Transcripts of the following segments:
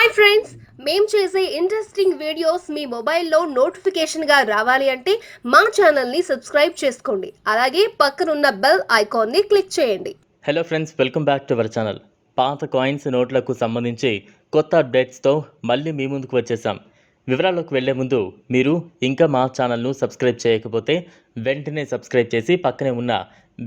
Hi friends మేము చేసే interesting videos మీ మొబైల్లో నోటిఫికేషన్గా రావాలి అంటే మా ఛానల్ని సబ్స్క్రైబ్ చేసుకోండి. అలాగే పక్కనున్న బెల్ ఐకాన్ని క్లిక్ చేయండి. Hello friends welcome back to our channel పాత కాయిన్స్ నోట్లకు సంబంధించి కొత్త అప్డేట్స్తో మళ్ళీ మీ ముందుకు వచ్చేసాం. వివరాల్లోకి వెళ్ళే ముందు మీరు ఇంకా మా ఛానల్ను సబ్స్క్రైబ్ చేయకపోతే వెంటనే సబ్స్క్రైబ్ చేసి పక్కనే ఉన్న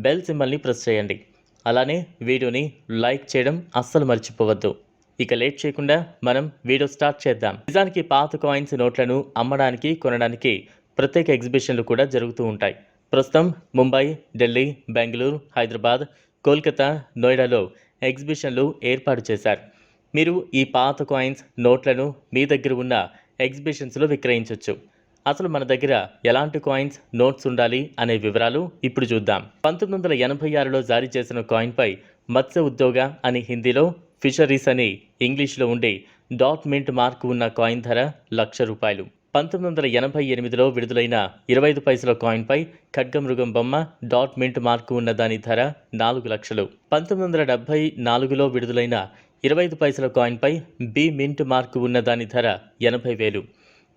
బెల్ సింబల్ని ప్రెస్ చేయండి. అలానే వీడియోని లైక్ చేయడం అస్సలు మర్చిపోవద్దు. ఇక లేట్ చేయకుండా మనం వీడియో స్టార్ట్ చేద్దాం. నిజానికి పాత కాయిన్స్ నోట్లను అమ్మడానికి కొనడానికి ప్రత్యేక ఎగ్జిబిషన్లు కూడా జరుగుతూ ఉంటాయి. ప్రస్తుతం ముంబై ఢిల్లీ బెంగళూరు హైదరాబాద్ కోల్కతా నోయిడాలో ఎగ్జిబిషన్లు ఏర్పాటు చేశారు. మీరు ఈ పాత కాయిన్స్ నోట్లను మీ దగ్గర ఉన్న ఎగ్జిబిషన్స్లో విక్రయించవచ్చు అసలు మన దగ్గర ఎలాంటి కాయిన్స్ నోట్స్ ఉండాలి అనే వివరాలు ఇప్పుడు చూద్దాం. పంతొమ్మిది వందల ఎనభై ఆరులో జారీ చేసిన కాయిన్పై మత్స్య ఉద్యోగ అని హిందీలో ఫిషరీస్ అని ఇంగ్లీష్లో ఉండే డాట్ మింట్ మార్క్ ఉన్న కాయిన్ ధర లక్ష రూపాయలు. పంతొమ్మిది వందల ఎనభై ఎనిమిదిలో విడుదలైన ఇరవై ఐదు పైసల కాయిన్పై ఖడ్గమృగం బొమ్మ డాట్ మింట్ మార్క్ ఉన్న దాని ధర నాలుగు లక్షలు. పంతొమ్మిది వందల డెబ్బై నాలుగులో విడుదలైన ఇరవై ఐదు పైసల కాయిన్పై బి మింట్ మార్క్ ఉన్న దాని ధర ఎనభై వేలు.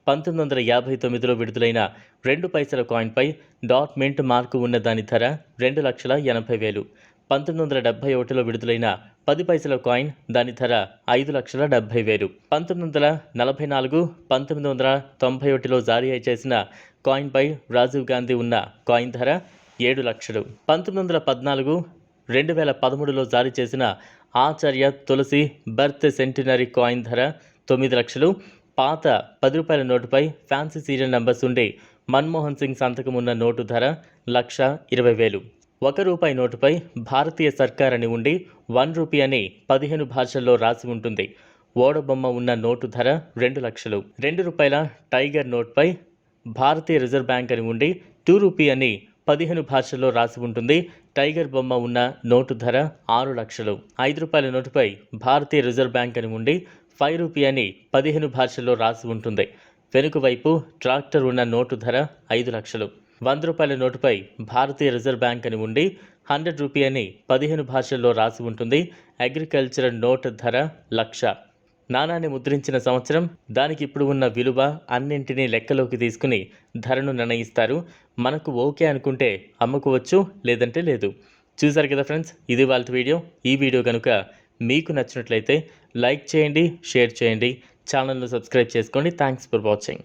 పంతొమ్మిది వందల యాభై తొమ్మిదిలో విడుదలైన రెండు పైసల కాయిన్పై డాట్ మింట్ మార్కు ఉన్న దాని ధర రెండు లక్షల ఎనభై వేలు. పంతొమ్మిది వందల డెబ్బై ఒకటిలో విడుదలైన పది పైసల కాయిన్ దాని ధర ఐదు లక్షల డెబ్బై వేలు. పంతొమ్మిది వందల నలభై నాలుగు పంతొమ్మిది వందల తొంభై ఒకటిలో జారీ చేసిన కాయిన్పై రాజీవ్ గాంధీ ఉన్న కాయిన్ ధర ఏడు లక్షలు. పంతొమ్మిది వందల పద్నాలుగు రెండు వేల పదమూడులో జారీ చేసిన Acharya Tulsi birth centenary coin ధర తొమ్మిది లక్షలు. పాత పది రూపాయల నోటుపై ఫ్యాన్సీ సీరియల్ నంబర్స్ ఉండి మన్మోహన్ సింగ్ సంతకం ఉన్న నోటు ధర లక్ష ఇరవై వేలు. ఒక రూపాయి నోటుపై భారతీయ సర్కార్ అని ఉండి వన్ రూపీ అని పదిహేను భాషల్లో రాసి ఉంటుంది. ఓడబొమ్మ ఉన్న నోటు ధర రెండు లక్షలు. రెండు రూపాయల టైగర్ నోట్పై భారతీయ రిజర్వ్ బ్యాంక్ అని ఉండి టూ రూపీ అని పదిహేను భాషల్లో రాసి ఉంటుంది. టైగర్ బొమ్మ ఉన్న నోటు ధర ఆరు లక్షలు. ఐదు రూపాయల నోటుపై భారతీయ రిజర్వ్ బ్యాంక్ అని ఉండి ఫైవ్ రూపీ అని పదిహేను భాషల్లో రాసి ఉంటుంది. వెనుక వైపు ట్రాక్టర్ ఉన్న నోటు ధర ఐదు లక్షలు. వంద రూపాయల నోటుపై భారతీయ రిజర్వ్ బ్యాంక్ అని ఉండి హండ్రెడ్ రూపీ అని పదిహేను భాషల్లో రాసి ఉంటుంది. అగ్రికల్చరల్ నోట్ ధర లక్ష. నాణాన్ని ముద్రించిన సంవత్సరం దానికి ఇప్పుడు ఉన్న విలువ అన్నింటినీ లెక్కలోకి తీసుకుని ధరను నిర్ణయిస్తారు. మనకు ఓకే అనుకుంటే అమ్ముకోవచ్చు లేదంటే లేదు. చూసారు కదా ఫ్రెండ్స్ ఇది వాళ్ళ వీడియో. ఈ వీడియో కనుక మీకు నచ్చినట్లయితే లైక్ చేయండి షేర్ చేయండి. ఛానల్ను సబ్స్క్రైబ్ చేసుకోండి. Thanks for watching.